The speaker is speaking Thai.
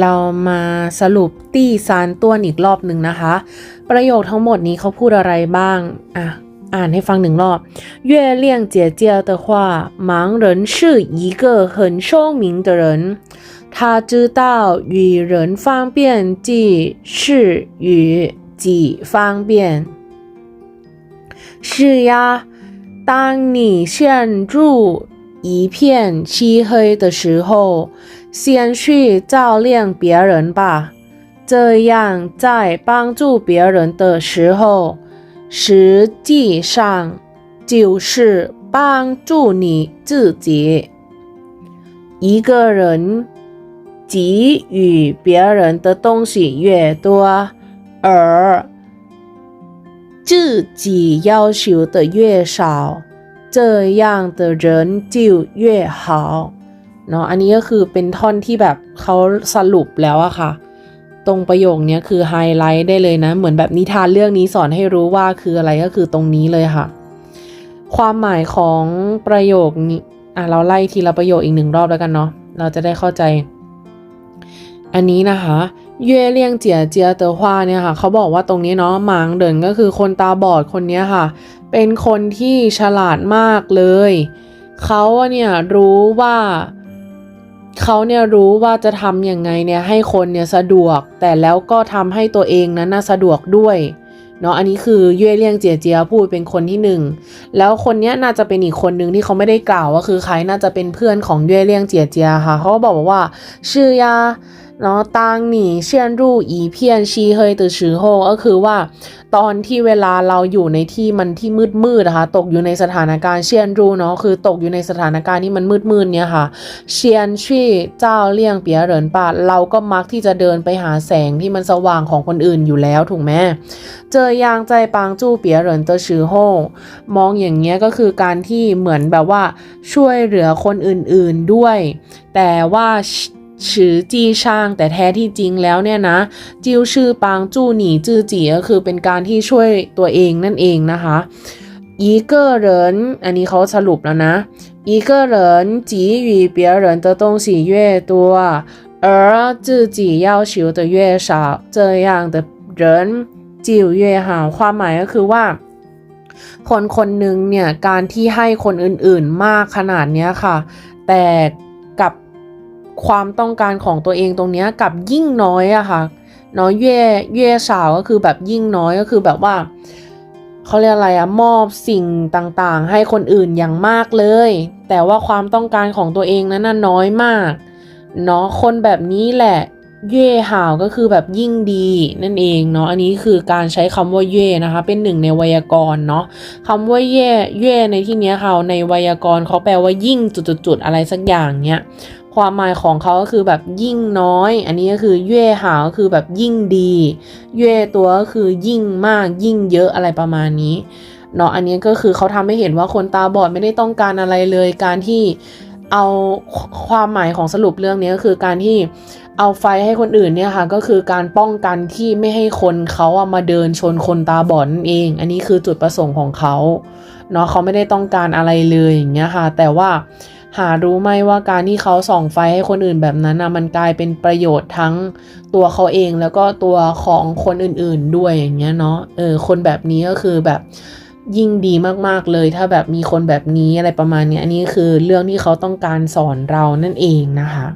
เรามาสรุปตี้ซานต้วนอีกรอบหนึ่งนะคะ ประโยคทั้งหมดนี้เขาพูดอะไรบ้าง อ่ะ อ่านให้ฟังหนึ่งรอบ月亮姐姐的话盲人是一个很聪明的人他知道与人方便即是与己方便是呀当你陷入一片漆黑的时候 先去照亮别人吧这样在帮助别人的时候实际上就是帮助你自己。一个人给予别人的东西越多，而自己要求的越少，这样的人就越好。 เนาะอันนี้ก็คือเป็นท่อนที่แบบเขาสรุปแล้วอะค่ะ ตรงประโยคนี้คือไฮไลท์ได้เลยนะ เหมือนแบบนิทานเรื่องนี้สอนให้รู้ว่าคืออะไรก็คือตรงนี้เลยค่ะ ความหมายของประโยคนี้อะเราไล่ทีละประโยคอีกหนึ่งรอบแล้วกันเนาะเราจะได้เข้าใจ อันนี้นะคะเย่เลี่ยงเจียเจียเตอฮวาเนี่ยค่ะเขาบอกว่าตรงนี้เนาะหมางเดินก็คือคนตาบอดคนนี้ค่ะ เป็นคนที่ฉลาดมากเลย เขาเนี่ยรู้ว่า เขาเนี่ยรู้ว่าจะทำยังไงเนี่ยให้คนเนี่ยสะดวก แต่แล้วก็ทำให้ตัวเองนั้นน่าสะดวกด้วยเนาะอันนี้คือเย่เลี่ยงเจียเจียพูดเป็นคนที่หนึ่งแล้วคนเนี้ยน่าจะเป็นอีกคนหนึ่งที่เขาไม่ได้กล่าวว่าคือใครน่าจะเป็นเพื่อนของเย่เลี่ยงเจียเจียค่ะเขาบอกว่าชื่อยา เนาะ当你陷入一片漆黑的时候ก็คือว่า ตอนที่เวลาเราอยู่ในที่มันที่มืดมืดๆนะคะตกอยู่ในสถานการณ์เชียนรูเนาะคือตกอยู่ในสถานการณ์ที่มันมืดมืดๆเนี่ยค่ะเชียนชี่เจ้าเลี่ยงเปียเหรินปาเราก็มักที่จะเดินไปหาแสงที่มันสว่างของคนอื่นอยู่แล้วถูกไหมเจอยางใจปางจู้เปียเหรินเตอชือโฮมองอย่างเงี้ยก็คือการที่เหมือนแบบว่าช่วยเหลือคนอื่นๆด้วย แต่ว่า ชื่อจีช่างแต่แท้ที่จริงแล้วเนี่ยนะ จิวชื่อปางจู้หนีจื้อจีก็คือเป็นการที่ช่วยตัวเองนั่นเองนะคะ一个人อันนี้เขาสรุปแล้วนะ一个人给予别人的东西越多而自己要求的越少这样的人就越好ความหมายก็คือว่า คนคนหนึ่งเนี่ยการที่ให้คนอื่นๆมากขนาดเนี้ยค่ะ แต่กับ ความต้องการของตัวเองตรงนี้กับยิ่งน้อยอะค่ะเนาะเย่เย่สาวก็คือแบบยิ่งน้อยก็คือแบบว่าเขาเรียกอะไรอะมอบสิ่งต่างๆ ให้คนอื่นอย่างมากเลย แต่ว่าความต้องการของตัวเองนั้นน่ะน้อยมากเนาะคนแบบนี้แหละเย่หาวก็คือแบบยิ่งดีนั่นเองเนาะอันนี้คือการใช้คำว่าเย่นะคะ เป็นหนึ่งในไวยากรณ์เนาะคำว่าเย่เย่ในที่นี้ค่ะในไวยากรณ์เขาแปลว่ายิ่งจุดๆอะไรสักอย่างเนี้ย ความหมายของเขาก็คือแบบยิ่งน้อย อันนี้ก็คือเย่หาวก็คือแบบยิ่งดี เย่ตัวก็คือยิ่งมากยิ่งเยอะอะไรประมาณนี้เนาะอันนี้ก็คือเขาทำให้เห็นว่าคนตาบอดไม่ได้ต้องการอะไรเลย การที่เอาความหมายของสรุปเรื่องนี้ก็คือการที่เอาไฟให้คนอื่นเนี่ยค่ะก็คือการป้องกันที่ไม่ให้คนเขาอะมาเดินชนคนตาบอดนั่นเอง อันนี้คือจุดประสงค์ของเขาเนาะเขาไม่ได้ต้องการอะไรเลยอย่างเงี้ยค่ะ แต่ว่า หารู้ไหมว่าการที่เขาส่องไฟให้คนอื่นแบบนั้นนะมันกลายเป็นประโยชน์ทั้งตัวเขาเองแล้วก็ตัวของคนอื่นๆด้วยอย่างเงี้ยเนาะเออคนแบบนี้ก็คือแบบยิ่งดีมากๆเลย ถ้าแบบมีคนแบบนี้อะไรประมาณเนี้ยอันนี้คือเรื่องที่เขาต้องการสอนเรานั่นเองนะคะ